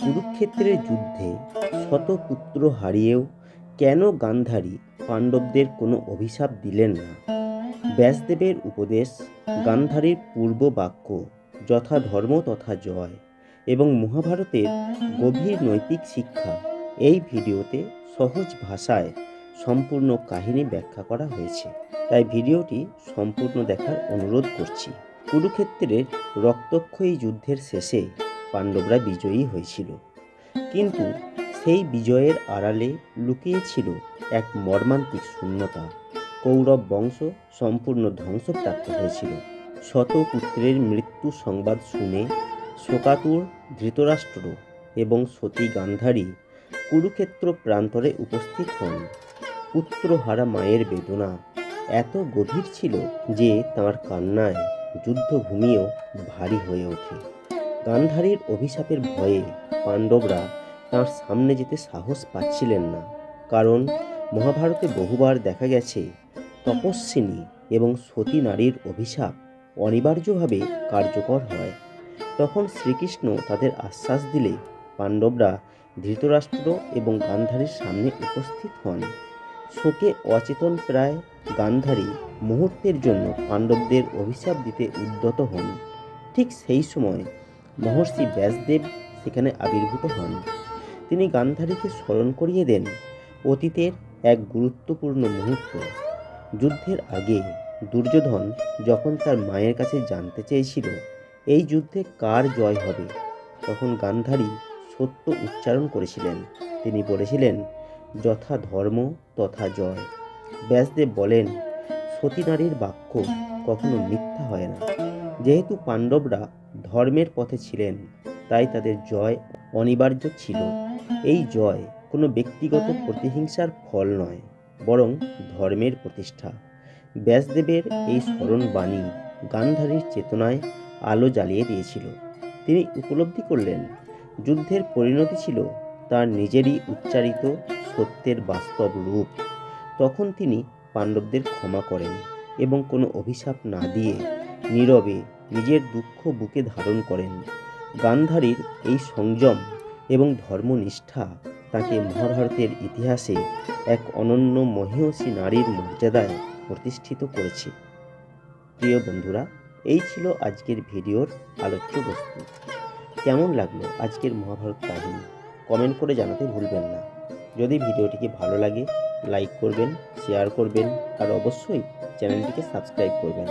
কুরুক্ষেত্রের যুদ্ধে শত পুত্র হারিয়েও কেন গান্ধারী পাণ্ডবদের কোনো অভিশাপ দিলেন না? ব্যাসদেবের উপদেশ, গান্ধারীর পূর্ব বাক্য যথা ধর্ম তথা জয় এবং মহাভারতের গভীর নৈতিক শিক্ষা এই ভিডিওতে সহজ ভাষায় সম্পূর্ণ কাহিনী ব্যাখ্যা করা হয়েছে। তাই ভিডিওটি সম্পূর্ণ দেখার অনুরোধ করছি। কুরুক্ষেত্রের রক্তক্ষয়ী যুদ্ধের শেষে পাণ্ডবরা বিজয়ী হয়েছিল। কিন্তু সেই বিজয়ের আড়ালে লুকিয়েছিল এক মর্মান্তিক শূন্যতা। কৌরব বংশ সম্পূর্ণ ধ্বংসপ্রাপ্ত হয়েছিল। শত পুত্রের মৃত্যু সংবাদ শুনে শোকাতুর ধৃতরাষ্ট্র এবং সতী গান্ধারী কুরুক্ষেত্র প্রান্তরে উপস্থিত হন। পুত্রহারা মায়ের বেদনা এত গভীর ছিল যে তাঁর কান্নায় যুদ্ধভূমিও ভারী হয়ে ওঠে। গান্ধারীর অভিশাপের ভয়ে পাণ্ডবরা তাঁর সামনে যেতে সাহস পাচ্ছিলেন না। কারণ মহাভারতে বহুবার দেখা গেছে, তপস্বিনী এবং সতী নারীর অভিশাপ অনিবার্যভাবে কার্যকর হয়। তখন শ্রীকৃষ্ণ তাদের আশ্বাস দিলে পাণ্ডবরা ধৃতরাষ্ট্র এবং গান্ধারীর সামনে উপস্থিত হন। শোকে অচেতন প্রায় গান্ধারী মুহূর্তের জন্য পাণ্ডবদের অভিশাপ দিতে উদ্যত হন। ঠিক সেই সময় মহর্ষি ব্যাসদেব সেখানে আবির্ভূত হন। তিনি গান্ধারীকে স্মরণ করিয়ে দেন অতীতের এক গুরুত্বপূর্ণ মুহূর্ত। যুদ্ধের আগে দুর্যোধন যখন তার মায়ের কাছে জানতে চেয়েছিল, এই যুদ্ধে কার জয় হবে? তখন গান্ধারী সত্য উচ্চারণ করেছিলেন। তিনি বলেছিলেন, যথা ধর্ম, তথা জয়। ব্যাসদেব বলেন, সতী নারীর বাক্য কখনো মিথ্যা হয় না। যেহেতু পাণ্ডবরা ধর্মের পথে ছিলেন, তাই তাদের জয় অনিবার্য ছিল। এই জয় কোনো ব্যক্তিগত প্রতিহিংসার ফল নয়, বরং ধর্মের প্রতিষ্ঠা। ব্যাসদেবের এই স্মরণ বাণী গান্ধারীর চেতনায় আলো জ্বালিয়ে দিয়েছিল। তিনি উপলব্ধি করলেন, যুদ্ধের পরিণতি ছিল তার নিজেরই উচ্চারিত সত্যের বাস্তব রূপ। তখন তিনি পাণ্ডবদের ক্ষমা করেন এবং কোনো অভিশাপ না দিয়ে নীরবে নিজের দুঃখ বুকে ধারণ করেন। গান্ধারীর এই সংযম এবং ধর্মনিষ্ঠা তাকে মহাভারতের ইতিহাসে এক অনন্য মহিষী নারীর মর্যাদায় প্রতিষ্ঠিত করেছে। প্রিয় বন্ধুরা, এই ছিল আজকের ভিডিওর আলোচ্য বস্তু। কেমন লাগল আজকের মহাভারত কাহিনী? কমেন্ট করে জানাতে ভুলবেন না। যদি ভিডিওটিকে ভালো লাগে, লাইক করবেন, শেয়ার করবেন, আর অবশ্যই চ্যানেলটিকে সাবস্ক্রাইব করবেন।